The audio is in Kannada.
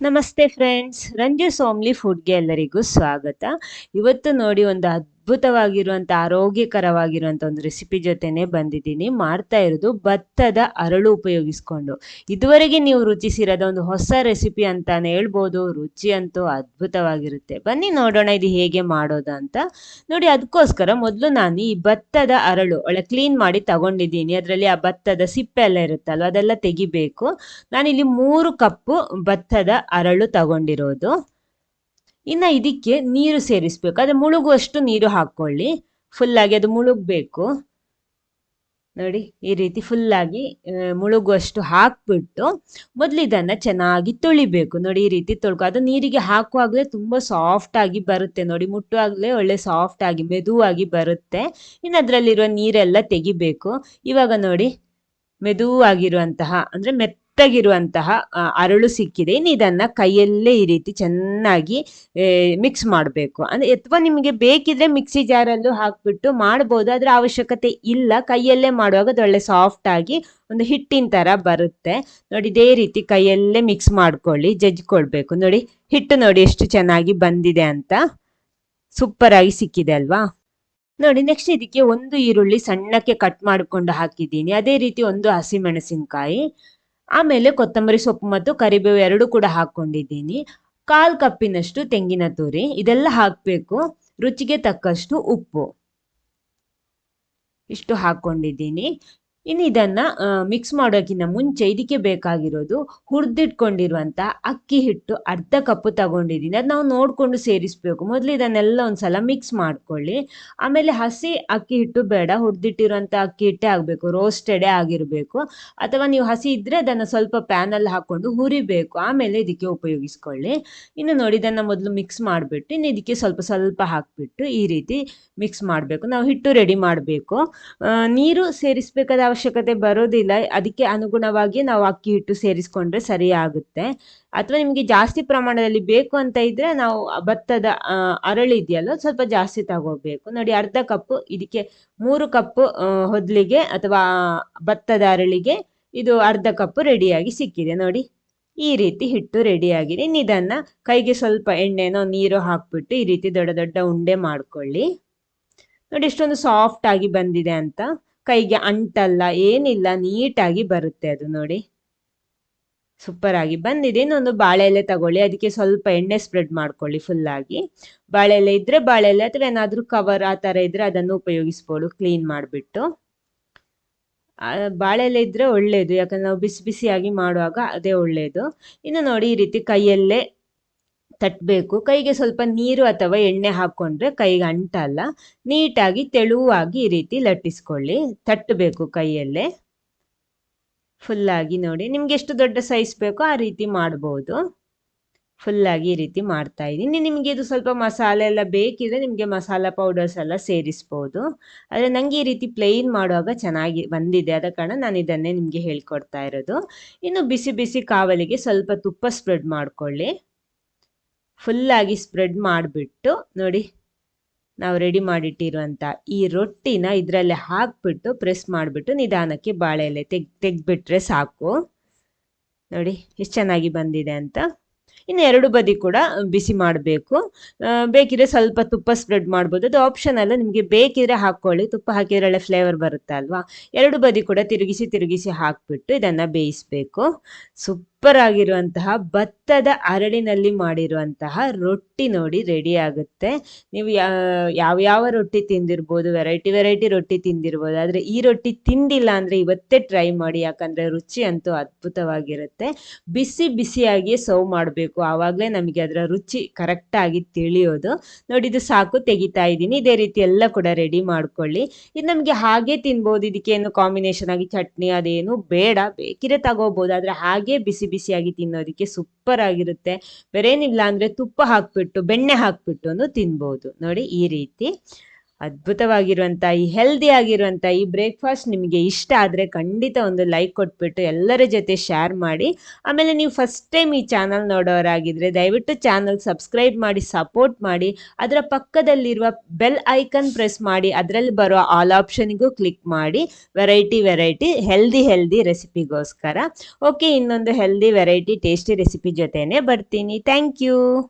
ನಮಸ್ತೆ ಫ್ರೆಂಡ್ಸ್ ರಂಜು ಸೋಮ್ಲಿ ಫುಡ್ಗೆ ಎಲ್ಲರಿಗೂ ಸ್ವಾಗತ. ಇವತ್ತು ನೋಡಿ ಒಂದು ಅದ್ಭುತವಾಗಿರುವಂಥ, ಆರೋಗ್ಯಕರವಾಗಿರುವಂಥ ಒಂದು ರೆಸಿಪಿ ಜೊತೆನೆ ಬಂದಿದ್ದೀನಿ. ಮಾಡ್ತಾ ಇರೋದು ಭತ್ತದ ಅರಳು ಉಪಯೋಗಿಸ್ಕೊಂಡು. ಇದುವರೆಗೆ ನೀವು ರುಚಿಸಿರೋದ ಒಂದು ಹೊಸ ರೆಸಿಪಿ ಅಂತಾನೆ ಹೇಳ್ಬೋದು. ರುಚಿ ಅಂತೂ ಅದ್ಭುತವಾಗಿರುತ್ತೆ. ಬನ್ನಿ ನೋಡೋಣ ಇದು ಹೇಗೆ ಮಾಡೋದು ಅಂತ. ನೋಡಿ, ಅದಕ್ಕೋಸ್ಕರ ಮೊದಲು ನಾನು ಈ ಭತ್ತದ ಅರಳು ಒಳ್ಳೆ ಕ್ಲೀನ್ ಮಾಡಿ ತಗೊಂಡಿದ್ದೀನಿ. ಅದರಲ್ಲಿ ಆ ಭತ್ತದ ಸಿಪ್ಪೆ ಎಲ್ಲ ಇರುತ್ತಲ್ವ, ಅದೆಲ್ಲ ತೆಗಿಬೇಕು. ನಾನಿಲ್ಲಿ ಮೂರು ಕಪ್ಪು ಭತ್ತದ ಅರಳು ತಗೊಂಡಿರೋದು. ಇನ್ನ ಇದಕ್ಕೆ ನೀರು ಸೇರಿಸ್ಬೇಕು. ಅದು ಮುಳುಗುವಷ್ಟು ನೀರು ಹಾಕೊಳ್ಳಿ. ಫುಲ್ಲಾಗಿ ಅದು ಮುಳುಗಬೇಕು. ನೋಡಿ, ಈ ರೀತಿ ಫುಲ್ಲಾಗಿ ಮುಳುಗುವಷ್ಟು ಹಾಕ್ಬಿಟ್ಟು ಮೊದಲು ಇದನ್ನು ಚೆನ್ನಾಗಿ ತೊಳಿಬೇಕು. ನೋಡಿ, ಈ ರೀತಿ ತೊಳ್ಕೊ, ಅದು ನೀರಿಗೆ ಹಾಕುವಾಗಲೇ ತುಂಬ ಸಾಫ್ಟ್ ಆಗಿ ಬರುತ್ತೆ. ನೋಡಿ, ಮುಟ್ಟುವಾಗಲೇ ಒಳ್ಳೆ ಸಾಫ್ಟ್ ಆಗಿ, ಮೆದುವಾಗಿ ಬರುತ್ತೆ. ಇನ್ನು ಅದರಲ್ಲಿರುವ ನೀರೆಲ್ಲ ತೆಗಿಬೇಕು. ಇವಾಗ ನೋಡಿ, ಮೆದುವಾಗಿರುವಂತಹ, ಅಂದ್ರೆ ಮೆತ್ತಗಿರುವಂತಹ ಅರಳು ಸಿಕ್ಕಿದೆ. ಇನ್ನು ಇದನ್ನ ಕೈಯಲ್ಲೇ ಈ ರೀತಿ ಚೆನ್ನಾಗಿ ಮಿಕ್ಸ್ ಮಾಡಬೇಕು. ಅಂದ್ರೆ ಅಥವಾ ನಿಮಗೆ ಬೇಕಿದ್ರೆ ಮಿಕ್ಸಿ ಜಾರಲ್ಲೂ ಹಾಕ್ಬಿಟ್ಟು ಮಾಡ್ಬೋದು. ಅದ್ರ ಅವಶ್ಯಕತೆ ಇಲ್ಲ. ಕೈಯಲ್ಲೇ ಮಾಡುವಾಗ ಅದು ಒಳ್ಳೆ ಸಾಫ್ಟ್ ಆಗಿ ಒಂದು ಹಿಟ್ಟಿನ ತರ ಬರುತ್ತೆ. ನೋಡಿ, ಇದೇ ರೀತಿ ಕೈಯಲ್ಲೇ ಮಿಕ್ಸ್ ಮಾಡ್ಕೊಳ್ಳಿ. ಜಜ್ಕೊಳ್ಬೇಕು. ನೋಡಿ, ಹಿಟ್ಟು ನೋಡಿ ಎಷ್ಟು ಚೆನ್ನಾಗಿ ಬಂದಿದೆ ಅಂತ. ಸೂಪರ್ ಆಗಿ ಸಿಕ್ಕಿದೆ ಅಲ್ವಾ? ನೋಡಿ ನೆಕ್ಸ್ಟ್ ಇದಕ್ಕೆ ಒಂದು ಈರುಳ್ಳಿ ಸಣ್ಣಕ್ಕೆ ಕಟ್ ಮಾಡಿಕೊಂಡು ಹಾಕಿದ್ದೀನಿ. ಅದೇ ರೀತಿ ಒಂದು ಹಸಿಮೆಣಸಿನಕಾಯಿ ಆಮೇಲೆ ಕೊತ್ತಂಬರಿ ಸೊಪ್ಪು ಮತ್ತು ಕರಿಬೇವು ಎರಡು ಕೂಡ ಹಾಕೊಂಡಿದ್ದೀನಿ ಕಾಲ್ ಕಪ್ಪಿನಷ್ಟು ತೆಂಗಿನ ತುರಿ, ಇದೆಲ್ಲ ಹಾಕಬೇಕು. ರುಚಿಗೆ ತಕ್ಕಷ್ಟು ಉಪ್ಪು. ಇಷ್ಟು ಹಾಕೊಂಡಿದ್ದೀನಿ ಇನ್ನು ಇದನ್ನ ಮಿಕ್ಸ್ ಮಾಡೋಕ್ಕಿಂತ ಮುಂಚೆ ಇದಕ್ಕೆ ಬೇಕಾಗಿರೋದು ಹುರಿದಿಟ್ಕೊಂಡಿರುವಂಥ ಅಕ್ಕಿ ಹಿಟ್ಟು ಅರ್ಧ ಕಪ್ಪು ತಗೊಂಡಿದ್ದೀನಿ. ಅದು ನಾವು ನೋಡಿಕೊಂಡು ಸೇರಿಸ್ಬೇಕು. ಮೊದಲು ಇದನ್ನೆಲ್ಲ ಒಂದ್ಸಲ ಮಿಕ್ಸ್ ಮಾಡ್ಕೊಳ್ಳಿ. ಆಮೇಲೆ ಹಸಿ ಅಕ್ಕಿ ಹಿಟ್ಟು ಬೇಡ ಹುರಿದಿಟ್ಟಿರುವಂಥ ಅಕ್ಕಿ ಹಿಟ್ಟೇ ಆಗಬೇಕು ರೋಸ್ಟೆಡೇ ಆಗಿರಬೇಕು. ಅಥವಾ ನೀವು ಹಸಿ ಇದ್ದರೆ ಅದನ್ನು ಸ್ವಲ್ಪ ಪ್ಯಾನಲ್ಲಿ ಹಾಕ್ಕೊಂಡು ಹುರಿಬೇಕು. ಆಮೇಲೆ ಇದಕ್ಕೆ ಉಪಯೋಗಿಸ್ಕೊಳ್ಳಿ. ಇನ್ನು ನೋಡಿ, ಇದನ್ನು ಮೊದಲು ಮಿಕ್ಸ್ ಮಾಡಿಬಿಟ್ಟು, ಇನ್ನು ಇದಕ್ಕೆ ಸ್ವಲ್ಪ ಸ್ವಲ್ಪ ಹಾಕಿಬಿಟ್ಟು ಈ ರೀತಿ ಮಿಕ್ಸ್ ಮಾಡಬೇಕು. ನಾವು ಹಿಟ್ಟು ರೆಡಿ ಮಾಡಬೇಕು. ನೀರು ಸೇರಿಸಬೇಕಾದ ಬರೋದಿಲ್ಲ. ಅದಕ್ಕೆ ಅನುಗುಣವಾಗಿ ನಾವು ಅಕ್ಕಿ ಹಿಟ್ಟು ಸೇರಿಸ್ಕೊಂಡ್ರೆ ಸರಿ ಆಗುತ್ತೆ. ಅಥವಾ ನಿಮಗೆ ಜಾಸ್ತಿ ಪ್ರಮಾಣದಲ್ಲಿ ಬೇಕು ಅಂತ ಇದ್ರೆ ನಾವು ಭತ್ತದ ಅರಳಿದೆಯಲ್ಲ ಸ್ವಲ್ಪ ಜಾಸ್ತಿ ತಗೋಬೇಕು. ನೋಡಿ ಅರ್ಧ ಕಪ್ಪು, ಇದಕ್ಕೆ ಮೂರು ಕಪ್ಪು ಹೊದ್ಲಿಗೆ ಅಥವಾ ಭತ್ತದ ಅರಳಿಗೆ ಇದು ಅರ್ಧ ಕಪ್ಪು ರೆಡಿಯಾಗಿ ಸಿಕ್ಕಿದೆ. ನೋಡಿ ಈ ರೀತಿ ಹಿಟ್ಟು ರೆಡಿಯಾಗಿದೆ. ಇದನ್ನ ಕೈಗೆ ಸ್ವಲ್ಪ ಎಣ್ಣೆನೋ, ನೀರು ಹಾಕ್ಬಿಟ್ಟು ಈ ರೀತಿ ದೊಡ್ಡ ದೊಡ್ಡ ಉಂಡೆ ಮಾಡ್ಕೊಳ್ಳಿ. ನೋಡಿ ಎಷ್ಟೊಂದು ಸಾಫ್ಟ್ ಆಗಿ ಬಂದಿದೆ ಅಂತ. ಕೈಗೆ ಅಂಟಲ್ಲ, ಏನಿಲ್ಲ, ನೀಟಾಗಿ ಬರುತ್ತೆ ಅದು ನೋಡಿ. ಸೂಪರ್ ಆಗಿ ಬಂದಿದೆ. ಇನ್ನೊಂದು ಬಾಳೆ ಎಲೆ ತಗೊಳ್ಳಿ. ಅದಕ್ಕೆ ಸ್ವಲ್ಪ ಎಣ್ಣೆ ಸ್ಪ್ರೆಡ್ ಮಾಡ್ಕೊಳ್ಳಿ ಫುಲ್ ಆಗಿ. ಬಾಳೆ ಎಲೆ ಇದ್ರೆ ಬಾಳೆ ಎಲೆ ಅಥವಾ ಏನಾದ್ರೂ ಕವರ್ ಆ ತರ ಇದ್ರೆ ಅದನ್ನು ಉಪಯೋಗಿಸ್ಬೋದು. ಕ್ಲೀನ್ ಮಾಡಿಬಿಟ್ಟು. ಬಾಳೆ ಎಲೆ ಇದ್ರೆ ಒಳ್ಳೇದು. ಯಾಕಂದ್ರೆ ನಾವು ಬಿಸಿ ಬಿಸಿಯಾಗಿ ಮಾಡುವಾಗ ಅದೇ ಒಳ್ಳೇದು. ಇನ್ನು ನೋಡಿ ಈ ರೀತಿ ಕೈಯಲ್ಲೇ ತಟ್ಟಬೇಕು ಕೈಗೆ ಸ್ವಲ್ಪ ನೀರು ಅಥವಾ ಎಣ್ಣೆ ಹಾಕ್ಕೊಂಡ್ರೆ ಕೈಗೆ ಅಂಟಲ್ಲ ನೀಟಾಗಿ ತೆಳುವಾಗಿ ಈ ರೀತಿ ಲಟ್ಟಿಸ್ಕೊಳ್ಳಿ. ತಟ್ಟಬೇಕು ಕೈಯಲ್ಲೇ. ಫುಲ್ಲಾಗಿ ನೋಡಿ. ನಿಮ್ಗೆ ಎಷ್ಟು ದೊಡ್ಡ ಸೈಜ್ ಬೇಕೋ ಆ ರೀತಿ ಮಾಡ್ಬೋದು. ಫುಲ್ಲಾಗಿ ಈ ರೀತಿ ಮಾಡ್ತಾ ಇದ್ದೀನಿ. ನಿಮಗೆ ಇದು ಸ್ವಲ್ಪ ಮಸಾಲೆ ಎಲ್ಲ ಬೇಕಿದ್ರೆ ನಿಮಗೆ ಮಸಾಲ ಪೌಡರ್ಸ್ ಎಲ್ಲ ಸೇರಿಸ್ಬೋದು. ಆದರೆ ನನಗೆ ಈ ರೀತಿ ಪ್ಲೇನ್ ಮಾಡುವಾಗ ಚೆನ್ನಾಗಿ ಬಂದಿದೆ. ಆದ ಕಾರಣ ನಾನು ಇದನ್ನೇ ನಿಮಗೆ ಹೇಳ್ಕೊಡ್ತಾ ಇರೋದು. ಇನ್ನು ಬಿಸಿ ಬಿಸಿ ಕಾವಲಿಗೆ ಸ್ವಲ್ಪ ತುಪ್ಪ ಸ್ಪ್ರೆಡ್ ಮಾಡ್ಕೊಳ್ಳಿ. ಫುಲ್ಲಾಗಿ ಸ್ಪ್ರೆಡ್ ಮಾಡಿಬಿಟ್ಟು ನೋಡಿ, ನಾವು ರೆಡಿ ಮಾಡಿಟ್ಟಿರುವಂಥ ಈ ರೊಟ್ಟಿನ ಇದರಲ್ಲೇ ಹಾಕ್ಬಿಟ್ಟು ಪ್ರೆಸ್ ಮಾಡಿಬಿಟ್ಟು ನಿಧಾನಕ್ಕೆ ಬಾಳೆ ಎಲೆ ತೆಗ್, ತೆಗೆದ್ಬಿಟ್ರೆ ಸಾಕು. ನೋಡಿ, ಎಷ್ಟು ಚೆನ್ನಾಗಿ ಬಂದಿದೆ ಅಂತ. ಇನ್ನು ಎರಡು ಬದಿ ಕೂಡ ಬಿಸಿ ಮಾಡಬೇಕು. ಬೇಕಿದ್ರೆ ಸ್ವಲ್ಪ ತುಪ್ಪ ಸ್ಪ್ರೆಡ್ ಮಾಡ್ಬೋದು. ಅದು ಆಪ್ಷನ್ ಅಲ್ಲ, ನಿಮಗೆ ಬೇಕಿದ್ರೆ ಹಾಕ್ಕೊಳ್ಳಿ. ತುಪ್ಪ ಹಾಕಿದ್ರೆ ಫ್ಲೇವರ್ ಬರುತ್ತೆ ಅಲ್ವಾ ಎರಡು ಬದಿ ಕೂಡ ತಿರುಗಿಸಿ ತಿರುಗಿಸಿ ಹಾಕ್ಬಿಟ್ಟು ಇದನ್ನು ಬೇಯಿಸಬೇಕು. ಸೂಪರ್ ಆಗಿರುವಂತಹ ಭತ್ತದ ಅರಳಿನಲ್ಲಿ ಮಾಡಿರುವಂತಹ ರೊಟ್ಟಿ ನೋಡಿ ರೆಡಿ ಆಗುತ್ತೆ. ನೀವು ಯಾವ ಯಾವ ರೊಟ್ಟಿ ತಿಂದಿರ್ಬೋದು ವೆರೈಟಿ ವೆರೈಟಿ ರೊಟ್ಟಿ ತಿಂದಿರ್ಬೋದು, ಆದರೆ ಈ ರೊಟ್ಟಿ ತಿಂದಿಲ್ಲ ಅಂದರೆ ಇವತ್ತೇ ಟ್ರೈ ಮಾಡಿ, ಯಾಕಂದರೆ ರುಚಿ ಅಂತೂ ಅದ್ಭುತವಾಗಿರುತ್ತೆ. ಬಿಸಿ ಬಿಸಿಯಾಗಿಯೇ ಸರ್ವ್ ಮಾಡಬೇಕು. ಆವಾಗಲೇ ನಮಗೆ ಅದರ ರುಚಿ ಕರೆಕ್ಟಾಗಿ ತಿಳಿಯೋದು. ನೋಡಿ, ಇದು ಸಾಕು, ತೆಗಿತಾ ಇದ್ದೀನಿ. ಇದೇ ರೀತಿ ಎಲ್ಲ ಕೂಡ ರೆಡಿ ಮಾಡ್ಕೊಳ್ಳಿ. ಇದು ನಮಗೆ ಹಾಗೆ ತಿನ್ಬೋದು. ಏನು ಕಾಂಬಿನೇಷನ್ ಆಗಿ ಚಟ್ನಿ ಅದೇನು ಬೇಡ. ಬೇಕಿದ್ರೆ ತಗೋಬೋದು. ಆದರೆ ಹಾಗೆ ಬಿಸಿ ಬಿಸಿಯಾಗಿ ತಿನ್ನೋದಕ್ಕೆ ಸೂಪರ್ ಆಗಿರುತ್ತೆ. ಬೇರೇನಿಲ್ಲ ಅಂದ್ರೆ ತುಪ್ಪ ಹಾಕ್ಬಿಟ್ಟು ಬೆಣ್ಣೆ ಹಾಕ್ಬಿಟ್ಟು ತಿನ್ಬೋದು. ನೋಡಿ ಈ ರೀತಿ. ಅದ್ಭುತವಾಗಿರುವಂಥ ಈ ಹೆಲ್ದಿ ಆಗಿರುವಂಥ ಈ ಬ್ರೇಕ್ಫಾಸ್ಟ್ ನಿಮಗೆ ಇಷ್ಟ ಆದರೆ ಖಂಡಿತ ಒಂದು ಲೈಕ್ ಕೊಟ್ಬಿಟ್ಟು ಎಲ್ಲರ ಜೊತೆ ಶೇರ್ ಮಾಡಿ. ಆಮೇಲೆ ನೀವು ಫಸ್ಟ್ ಟೈಮ್ ಈ ಚಾನಲ್ ನೋಡೋರಾಗಿದ್ದರೆ ದಯವಿಟ್ಟು ಚಾನಲ್ ಸಬ್ಸ್ಕ್ರೈಬ್ ಮಾಡಿ ಸಪೋರ್ಟ್ ಮಾಡಿ. ಅದರ ಪಕ್ಕದಲ್ಲಿರುವ ಬೆಲ್ ಐಕನ್ ಪ್ರೆಸ್ ಮಾಡಿ. ಅದರಲ್ಲಿ ಬರೋ ಆಲ್ ಆಪ್ಷನಿಗೂ ಕ್ಲಿಕ್ ಮಾಡಿ. ವೆರೈಟಿ ವೆರೈಟಿ ಹೆಲ್ದಿ ಹೆಲ್ದಿ ರೆಸಿಪಿಗೋಸ್ಕರ ಓಕೆ ಇನ್ನೊಂದು ಹೆಲ್ದಿ ವೆರೈಟಿ ಟೇಸ್ಟಿ ರೆಸಿಪಿ ಜೊತೆನೇ ಬರ್ತೀನಿ. Thank you